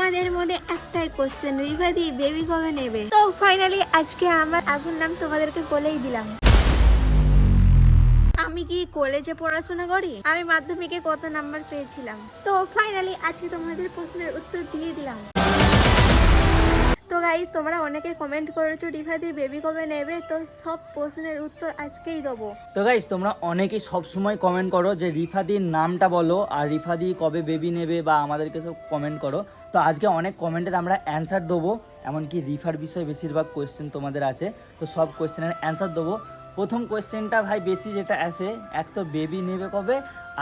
তোমাদের মনে একটাই কোশ্চেন রিভাদি বেবি কবে নেবে? তো ফাইনালি আজকে আমার আসল নাম তোমাদেরকে বলেই দিলাম। আমি কি কলেজে পড়াশোনা করি? আমি মাধ্যমিকে কত নাম্বার পেয়েছিলাম? তো ফাইনালি আজকে তোমাদের প্রশ্নের উত্তর দিয়ে দিলাম। গাইজ তোমরা অনেকে কমেন্ট করেছ রিভাদি বেবি কবে নেবে? তো সব প্রশ্নের উত্তর আজকেই দেবো। তো গাইস তোমরা অনেকেই সবসময় কমেন্ট করো যে রিফাদির নামটা বলো আর রিফাদি কবে বেবি নেবে বা আমাদেরকে সব কমেন্ট করো। তো আজকে অনেক কমেন্টের আমরা অ্যান্সার দেবো, এমনকি রিফার বিষয়ে বেশিরভাগ কোয়েশ্চেন তোমাদের আছে। তো সব কোয়েশ্চেনের অ্যান্সার দেবো। প্রথম কোয়েশ্চেনটা ভাই বেশি যেটা আসে এক তো বেবি নেবে কবে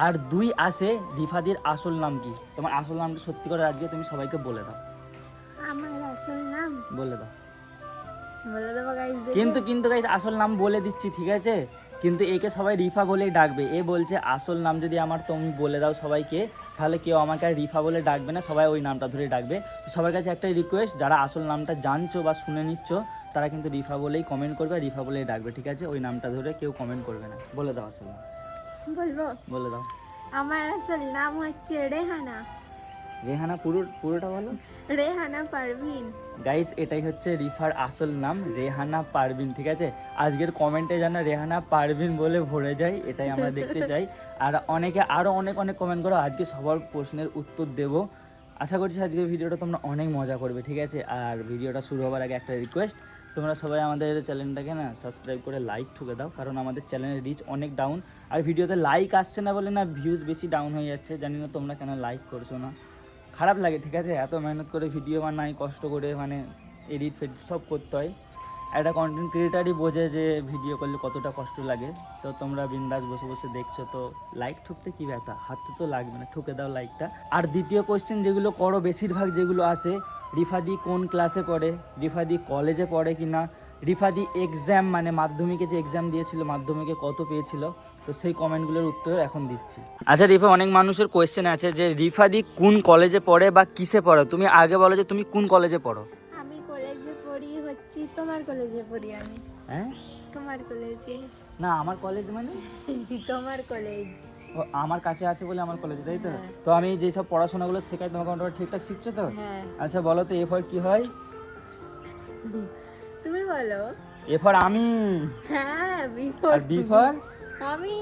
আর দুই আসে রিফাদির আসল নাম কি? তোমার আসল নামটা সত্যি করে আজকে তুমি সবাইকে বলে দাও। বলে দাও। বলে দেবো গাইজ কিন্তু কিন্তু গাইস আসল নাম বলে দিচ্ছি ঠিক আছে? কিন্তু একে সবাই রিফা বলেই ডাকবে। এ বলছে আসল নাম যদি আমার তুমি বলে দাও সবাইকে তাহলে কেউ আমাকে আর রিফা বলে ডাকবে না সবাই ওই নামটা ধরে ডাকবে। তো সবার কাছে একটাই রিকোয়েস্ট যারা আসল নামটা জানছো বা শুনে নিচ্ছ তারা কিন্তু রিফা বলেই কমেন্ট করবে আর রিফা বলেই ডাকবে ঠিক আছে? ওই নামটা ধরে কেউ কমেন্ট করবে না। বলে দাও আসল নাম। বলব? বলে দাও। আমার আসল নাম হচ্ছে রেহানা। রেহানা পুরো পুরোটা বলো। রেহানা পারভিন। গাইস এটাই হচ্ছে রিফার আসল নাম, রেহানা পারভিন, ঠিক আছে? আজকের কমেন্টে যেন রেহানা পারভিন বলে ভরে যায়, এটাই আমরা দেখতে চাই। আর অনেকে আরও অনেক অনেক কমেন্ট করো, আজকে সবার প্রশ্নের উত্তর দেব। আশা করছি আজকের ভিডিওটা তোমরা অনেক মজা করবে, ঠিক আছে? আর ভিডিওটা শুরু হবার আগে একটা রিকোয়েস্ট তোমরা সবাই আমাদের চ্যানেলটাকে না সাবস্ক্রাইব করে লাইক ঠুকে দাও, কারণ আমাদের চ্যানেলের রিচ অনেক ডাউন আর ভিডিওতে লাইক আসছে না বলে না ভিউজ বেশি ডাউন হয়ে যাচ্ছে, জানি না তোমরা কেন লাইক করছ না। খারাপ লাগে, ঠিক আছে? এত মেহনত করে ভিডিও বানাই, কষ্ট করে মানে এডিট ফেডিট সব করতে হয়। একটা কন্টেন্ট ক্রিয়েটারই বোঝে যে ভিডিও করলে কতটা কষ্ট লাগে। তো তোমরা বিন্দাস বসে বসে দেখছ, তো লাইক ঠুকতে কি ব্যথা? হাতে তো লাগবে না, ঠুকে দাও লাইকটা আর দ্বিতীয় কোশ্চেন যেগুলো করো, বেশিরভাগ যেগুলো আসে রিফাদি কোন ক্লাসে পড়ে? রিফাদি কলেজে পড়ে কি না রিফাদি এক্সাম মানে মাধ্যমিকে যে এক্সাম দিয়েছিল, মাধ্যমিকে কত পেয়েছিল? তো সেই কমেন্টগুলোর উত্তর এখন দিচ্ছি। আচ্ছা রিফা অনেক মানুষের কোয়েশ্চেন আছে যে রিফাদি কোন কলেজে পড়ে বা কিসে পড়ো? তুমি আগে বলো যে তুমি কোন কলেজে পড়ো? আমি কলেজে পড়ি হচ্ছি তোমার কলেজে পড়ি আমি। হ্যাঁ? তোমার কলেজে না আমার কলেজ মানে? তোমার কলেজ ও আমার কাছে আছে বলে আমার কলেজে তাই তো? হ্যাঁ। তো আমি যেসব পড়াশোনাগুলো শেখাই তোমাকে মোটামুটি ঠিকঠাক শিখছো তো? হ্যাঁ। আচ্ছা বলো তো এফর কি হয়? তুমি বলো। এফর আমি? হ্যাঁ বিফোর আর বি ফর আমি?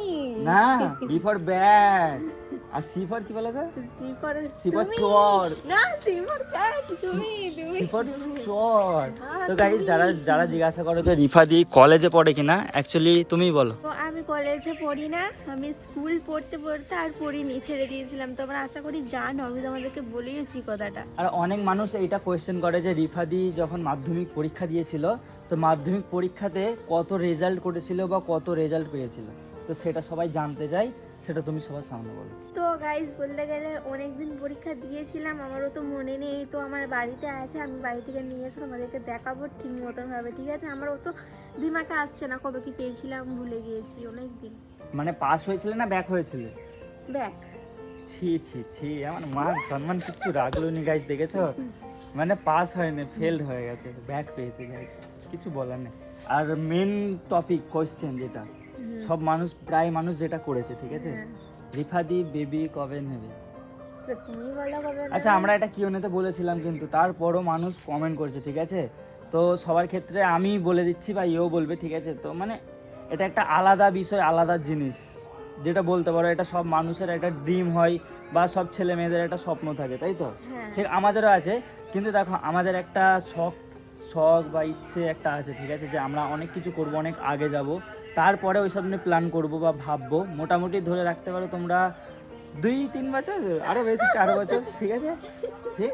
না বি ফর ব্যাগ আর সি ফর কি বলো তো সি ফর তুমি? চর না সিফর ক্যাট তুমি তুমি সি ফর চর তো গাইজ যারা যারা জিজ্ঞাসা করো যে রিফা দি কলেজে পড়ে কিনা অ্যাকচুয়ালি তুমিই বলো। আমি কলেজে পড়ি না আমি স্কুল পড়তে পড়তে আর পড়িনি ছেড়ে দিয়েছিলাম। তোমরা আশা করি জানো আমি তোমাদেরকে বলিয়েছি কথাটা। আর অনেক মানুষ এইটা কোয়েশ্চেন করে যে রিফাদি যখন মাধ্যমিক পরীক্ষা দিয়েছিল তো মাধ্যমিক পরীক্ষাতে কত রেজাল্ট করেছিল বা কত রেজাল্ট পেয়েছিল? তো সেটা সবাই জানতে চায় সেটা তুমি সবার সামনে বলো। তো গাইজ বলতে গেলে অনেকদিন পরীক্ষা দিয়েছিলাম আমারও তো মনে নেই। তো আমার বাড়িতে আছে আমি বাড়ি থেকে নিয়ে এসে তোমাদেরকে দেখাবো ঠিক মতন ভাবে ঠিক আছে? আমার অত দিমাকে আসছে না কত কি পেয়েছিলাম ভুলে গিয়েছি অনেক দিন মানে পাস হয়েছিল না ব্যাক হয়েছিল? ব্যাক ছি ছি ছি আমার মান সম্মান কিচ্ছু রাখল নি গাইজ দেখেছ? মানে পাস হয়নি ফেলড হয়ে গেছে ব্যাক পেয়েছে guys। কিছু বলার নেই। আর মেন টপিক কোয়েশ্চেন যেটা সব মানুষ প্রায় মানুষ যেটা করেছে ঠিক আছে? হ্যাঁ। রিফাদি বেবি কবে নেবে? আচ্ছা আমরা এটা কিউনেতে বলেছিলাম কিন্তু তারপরও মানুষ কমেন্ট করছে ঠিক আছে? তো সবার ক্ষেত্রে আমি বলে দিচ্ছি বা এও বলবে ঠিক আছে? তো মানে এটা একটা আলাদা বিষয় আলাদা জিনিস। যেটা বলতে পারো এটা সব মানুষের একটা ড্রিম হয় বা সব ছেলে মেয়েদের একটা স্বপ্ন থাকে তাই তো? হ্যাঁ। ঠিক আমাদেরও আছে। কিন্তু দেখো আমাদের একটা শখ শখ বা ইচ্ছে একটা আছে ঠিক আছে? যে আমরা অনেক কিছু করব অনেক আগে যাব। তারপরে ওই সব নিয়ে প্ল্যান করব বা ভাববো। মোটামুটি ধরে রাখতে পারো তোমরা দুই, তিন বছর? আরও বেশি, চার বছর, ঠিক আছে? ঠিক?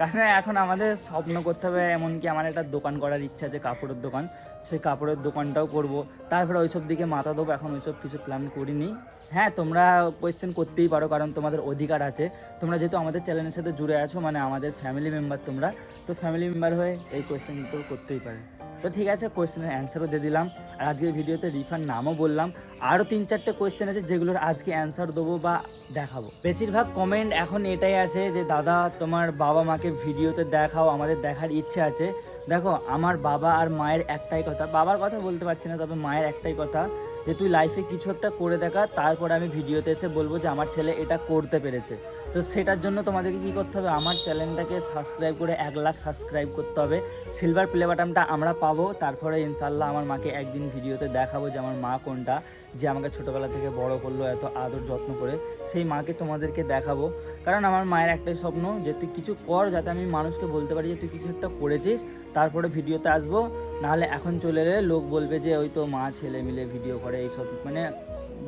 কারণ এখন আমাদের স্বপ্ন করতে হবে এমনকি আমার একটা দোকান করার ইচ্ছা আছে, কাপড়ের দোকান। সেই কাপড়ের দোকানটাও করব। তারপরে ওইসব দিকে মাথা দেবো, এখন ওইসব কিছু প্ল্যান করিনি। হ্যাঁ তোমরা কোয়েশ্চেন করতেই পারো, কারণ তোমাদের অধিকার আছে। তোমরা যেহেতু আমাদের চ্যানেলের সাথে জুড়ে আছো মানে আমাদের ফ্যামিলি মেম্বার তোমরা, তো ফ্যামিলি মেম্বার হয়ে এই কোয়েশ্চেন তো করতেই পারে। তো ঠিক আছে কোয়েশ্চেনের অ্যান্সারও দিয়ে দিলাম। আর আজকের ভিডিওতে রিফান্ড নামও বললাম। আরও তিন চারটে কোয়েশ্চেন আছে, যেগুলোর আজকে অ্যান্সার দেবো বা দেখাবো। বেশিরভাগ কমেন্ট এখন এটাই আছে যে, দাদা, তোমার বাবা মাকে ভিডিওতে দেখাও, আমাদের দেখার ইচ্ছে আছে। দেখো, আমার বাবা আর মায়ের একটাই কথা। বাবার কথা বলতে পারছি না, তবে মায়ের একটাই কথা। যে তুই লাইফে কিছু একটা করে দেখা, তারপরে আমি ভিডিওতে এসে বলব যে আমার ছেলে এটা করতে পেরেছে। তো সেটার জন্য তোমাদেরকে কী করতে হবে? আমার চ্যানেলটাকে সাবস্ক্রাইব করে এক লাখ সাবস্ক্রাইব করতে হবে। সিলভার প্লে বাটনটা আমরা পাবো। তারপরে ইনশাল্লাহ আমার মাকে একদিন ভিডিওতে দেখাবো যে আমার মা কোনটা, যে আমাকে ছোটোবেলা থেকে বড় করল, এত আদর যত্ন করে। সেই মাকে তোমাদেরকে দেখাবো। কারণ আমার মায়ের একটাই স্বপ্ন যে তুই কিছু কর যাতে আমি মানুষকে বলতে পারি যে তুই কিছু একটা করেছিস। তারপরে ভিডিওতে আসব। নাহলে এখন চলে এলে লোক বলবে যে, ওই তো মা, ছেলে মিলে ভিডিও করে এইসব। মানে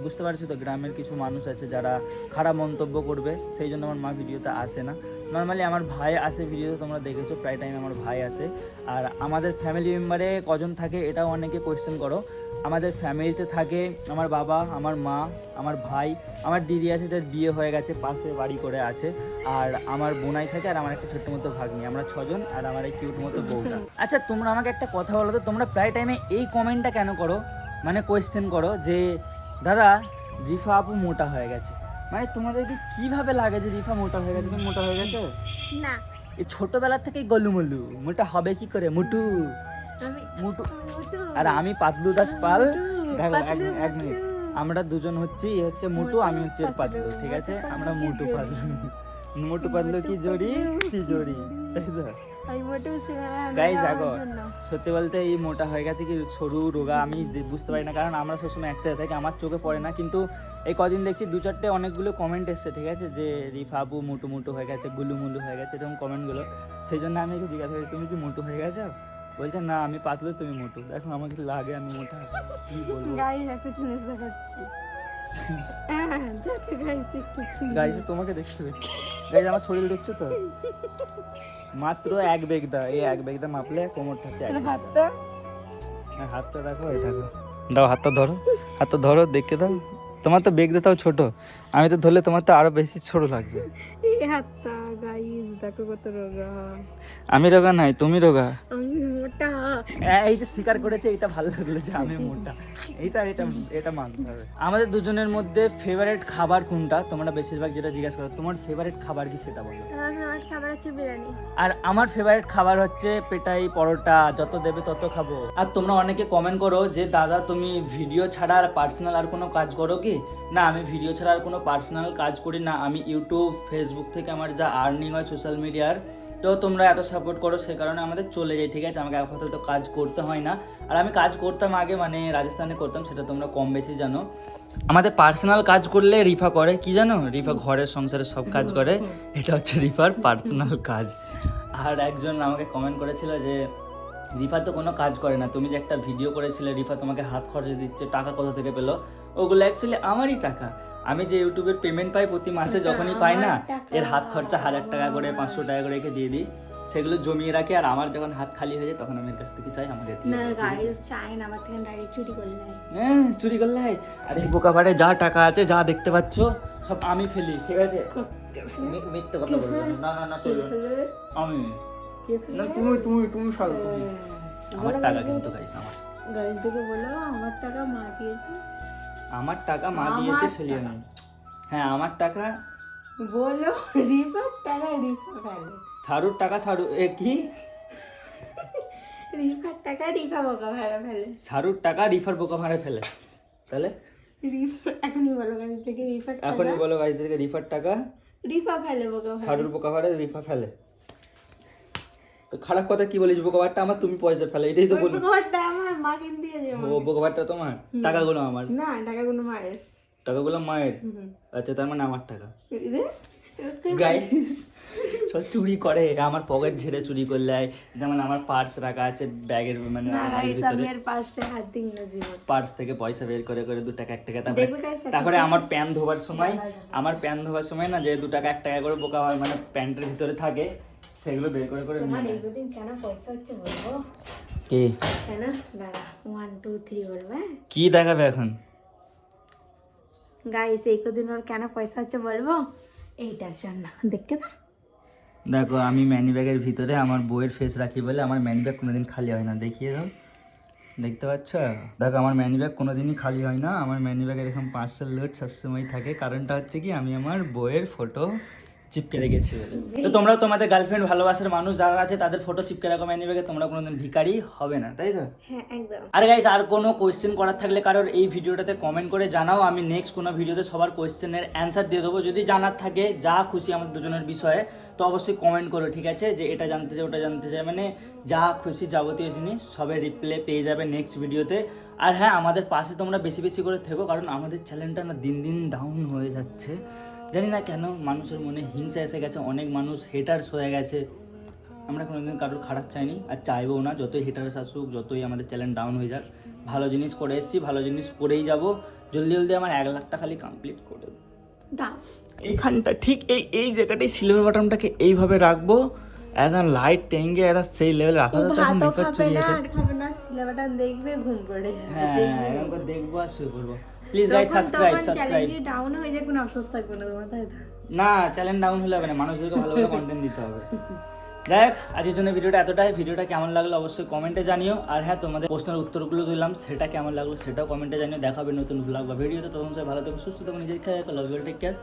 বুঝতে পারছ তো, গ্রামের কিছু মানুষ আছে যারা খারাপ মন্তব্য করবে, সেই জন্য আমার মা ভিডিওতে আসে না। নর্মালি আমার ভাই আসে ভিডিওতে তোমরা দেখেছ, প্রায় টাইম আমার ভাই আসে। আর আমাদের ফ্যামিলি মেম্বারে কজন থাকে, এটাও অনেকে কোয়েশ্চেন করো। আমাদের ফ্যামিলিতে থাকে আমার বাবা, আমার মা, আমার ভাই, আমার দিদি আছে, যার বিয়ে হয়ে গেছে পাশে বাড়ি করে আছে। আর আমার বোনাই থাকে আর আমার একটা ছোট্ট মতো ভাগ্নি। আমরা ছজন আর আমার এই কিউট মতো বউটা। আচ্ছা তোমরা আমাকে একটা কথা বলো তো, তোমরা প্রায় টাইমে এই কমেন্টটা কেন করো? মানে কোয়েশ্চেন করো যে, দাদা, রিফা আপু মোটা হয়ে গেছে। মানে তোমাদেরকে কীভাবে লাগে যে রিফা মোটা হয়ে গেছে? তুমি মোটা হয়ে গেছে? না। এই ছোটবেলা থেকেই গলুমলু। মোটা হবে কি করে? মুটু। মুটু। আর আমি পাতলু দাস পাল। এক মিনিট। আমরা দুজন হচ্ছি এ হচ্ছে মুটু আমি হচ্ছে পাতলু ঠিক আছে? আমরা মুটু পাতলু। মোটু পাতলু কি জড়ি? কি জড়ি? তাই তো? আমি দেখো। সত্যি বলতে এই মোটা হয়ে গেছে কি সরু রোগা আমি বুঝতে পারি না কারণ আমরা সবসময় একসাথে থাকি আমার চোখে পড়ে না কিন্তু এই কদিন দেখছি দু চারটে অনেকগুলো কমেন্ট এসছে ঠিক আছে? যে রিফাবু মুটু মুটু হয়ে গেছে গুলু মুলু হয়ে গেছে এরকম কমেন্টগুলো সেই জন্য আমি একটু জিজ্ঞাসা করি তুমি কি মোটু হয়ে গেছো? বলছে না আমি পাতলু তুমি মোটু। দেখো কিছু লাগে আমি মোটা। কি বলব? একটা জিনিস দেখাচ্ছি। গাইজ তোমাকে দেখতে হবে। গাইজ আমার শরীর দেখছ তো? মাত্র এক বেগদা এই এক বেগদা মাপলে কোমরটা হচ্ছে এক বেগদা। হাতটা? হ্যাঁ, হাতটা রাখো এই দেখো। দাও হাতটা ধরো হাতটা ধরো দেখে দাও। তোমার তো বেগ তাও ছোট আমি তো ধরলে তোমার তো আরও বেশি ছোট লাগবে। এই হাতটা গাইস দেখো কত রোগা। আমি রোগা নাই তুমি রোগা। আমি মোটা। এই যে স্বীকার করেছে এটা ভালো লাগল যে আমি মোটা। এইটা এটা এটা মানতে হবে। আমাদের দুজনের মধ্যে ফেভারিট খাবার কোনটা? তোমরা বেশিরভাগ যেটা জিজ্ঞাসা করো তোমার ফেভারিট খাবার কি সেটা বলো। আমার খাবার হচ্ছে বিরিয়ানি। আর আমার ফেভারিট খাবার হচ্ছে পেটাই পরোটা যত দেবে তত খাব। আর তোমরা অনেকে কমেন্ট করো যে দাদা তুমি ভিডিও ছাড়া আর পার্সোনাল আর কোনো কাজ করো কি? না আমি ভিডিও ছাড়া আর কোনো পার্সোনাল কাজ করি না। আমি ইউটিউব ফেসবুক থেকে আমার যা আর্নিং হয় সোশ্যাল মিডিয়ার তো তোমরা এত সাপোর্ট করো, সে কারণে আমাদের চলে যায় ঠিক আছে? আমাকে আপাতত কাজ করতে হয় না। আর আমি কাজ করতাম আগে মানে রাজস্থানে করতাম, সেটা তোমরা কম বেশি জানো। আমাদের পার্সোনাল কাজ করলে রিফা করে, কি জানো? রিফা ঘরের সংসারে সব কাজ করে। এটা হচ্ছে রিফার পার্সোনাল কাজ। আর একজন আমাকে কমেন্ট করেছিল যে, রিফা তো কোনো কাজ করে না। তুমি যে একটা ভিডিও করেছিলে, রিফা তোমাকে হাত খরচা দিচ্ছে, টাকা কোথা থেকে পেল? ওগুলো অ্যাকচুয়ালি আমারই টাকা। আমি যে ইউটিউবের পেমেন্ট পাই প্রতি মাসে যখনই পাই না এর হাত খরচা হাজার টাকা করে পাঁচশো টাকা করে রেখে দিয়ে দিই। সেগুলো জমিয়ে রাখি আর আমার যখন হাত খালি হয়ে যায় তখন আমি কাছ থেকে চাই আমাদের না? গাইস চাই। না আমার থেকে ডাইরেক্ট চুরি করে নেয়। হ্যাঁ চুরি করলে আর এই বোকা ভাড়ে যা টাকা আছে যা দেখতে পাচ্ছ সব আমি ফেলি ঠিক আছে? মিথ্যে কথা বলব না। না না আমি। না তুমি তুমি তুমি সরো তুমি। আমার টাকা কিন্তু গাইস আমার। গাইস দেখে বলো আমার টাকা মা দিয়েছে। আমার টাকা মা দিয়েছে। ফেলিও না হ্যাঁ আমার টাকা বলো রিফার টাকা রিফা ফেলে সারুর টাকা সারু এ কি? রিফার টাকা রিফা বোকা ভাড়া ফেলে। সারুর টাকা রিফার বোকা ভাড়ে ফেলে। তাহলে? এখনই বলো গাইস থেকে রিফার এখনই বলো গাইজদেরকে রিফার টাকা। রিফা ফেলে বকা সারুর বোকা ভাড়ে রিফা ফেলে। তো খারাপ কথা কি বলিস বোকা ভাড়টা আমার তুমি পয়সা ফেলে এটাই তো বলি বোকা ভাড়টা আমার মা কিনে দিয়েছে ও আমাকে। তোমার টাকাগুলো আমার? না টাকাগুলো মায়ের। টাকাগুলো মায়ের? আচ্ছা তার মানে আমার টাকা। গাই সব চুরি করে আমার পকেট ঝেড়ে চুরি করলে যেমন আমার পার্স রাখা আছে ব্যাগের মানে পার্স থেকে পয়সা বের করে করে দু টাকা এক টাকা তারপরে তারপরে আমার প্যান ধোবার সময় আমার প্যান ধোবার সময় না যে দু টাকা এক টাকা করে বোকা হয় মানে প্যান্টের ভিতরে থাকে সেগুলো বের করে করে। কেন পয়সা হচ্ছে বলব? কি? দাঁড়া ওয়ান টু থ্রি বলবে কি দেখাবে এখন? গাইস এই কদিন ওর কেন পয়সা হচ্ছে বলব? এইটার জন্য দেখতে তো দেখো আমি ম্যানি ব্যাগের ভিতরে আমার বইয়ের ফেস রাখি বলে আমার ম্যানি ব্যাগ কোনোদিন খালি হয় না। দেখিয়ে দাও। দেখতে পাচ্ছ? দেখো আমার ম্যানি ব্যাগ কোনোদিনই খালি হয় না। আমার ম্যানি ব্যাগে এরকম পাঁচশো লোড সবসময় থাকে। কারণটা হচ্ছে কি আমি আমার বইয়ের ফটো চিপকে রেখেছি তো তোমরা তোমাদের গার্লফ্রেন্ড ভালোবাসার মানুষ যারা আছে তাদের ফটো চিপকে রাখো মেনে নেবে তোমরা কোনোদিন ভিখারি হবে না তাই তো? হ্যাঁ একদম। আর গাইস আর কোনো কোয়েশ্চেন করার থাকলে কারোর এই ভিডিওটাতে কমেন্ট করে জানাও আমি নেক্সট কোনো ভিডিওতে সবার কোয়েশ্চেনের অ্যান্সার দিয়ে দেবো। যদি জানার থাকে যা খুশি আমাদের দুজনের বিষয়ে তো অবশ্যই কমেন্ট করো ঠিক আছে? যে এটা জানতে চাই ওটা জানতে চাই মানে যা খুশি যাবতীয় জিনিস সবে রিপ্লে পেয়ে যাবে নেক্সট ভিডিওতে। আর হ্যাঁ আমাদের পাশে তোমরা বেশি বেশি করে থেকো কারণ আমাদের চ্যানেলটা না দিন দিন ডাউন হয়ে যাচ্ছে। জানি না কেন মানুষের মনে হিংসা এসে গেছে অনেক মানুষ হেটার্স হয়ে গেছে। আমরা কোনোদিন কারোর খারাপ চাইনি আর চাইব না যতই হিটার্স আসুক যতই আমাদের চ্যানেল ডাউন হয়ে যাক ভালো জিনিস করে এসেছি ভালো জিনিস করেই যাব। জলদি জলদি আমার এক লাখটা খালি কমপ্লিট করে দাও। এইখানটা ঠিক এই এই জায়গাটায় সিলভার বাটনটাকে এইভাবে রাখব। একদম লাইট টেঙ্গে একদম সেই লেভেল রাখা ও যাচ্ছে, এখন ভাতও makeup খাবে চলে না গেছে। আর খাবে না সিলেবাটান দেখবে ঘুম পড়ে যাবে হ্যাঁ দেখবে। আর শুয়ে পড়ব। Please guys subscribe subscribe down হয়ে যায় কোনো আফসোস থাকবে না তোমার তাই না? চ্যানেল ডাউন হলে হবে না মানুষদেরকে ভালো ভালো কন্টেন্ট দিতে হবে। দেখ আজকের জন্য ভিডিওটা এতটাই। ভিডিওটা কেমন লাগল অবশ্যই কমেন্টে জানিও। আর হ্যাঁ তোমাদের প্রশ্নের উত্তরগুলো দিলাম সেটা কেমন লাগল সেটাও কমেন্টে জানিও। দেখাবে নতুন ব্লগ বা ভিডিওতে তখন ভালো থেকো সুস্থ থাকবে নিজের খেয়াল লাভ টেক কেয়ার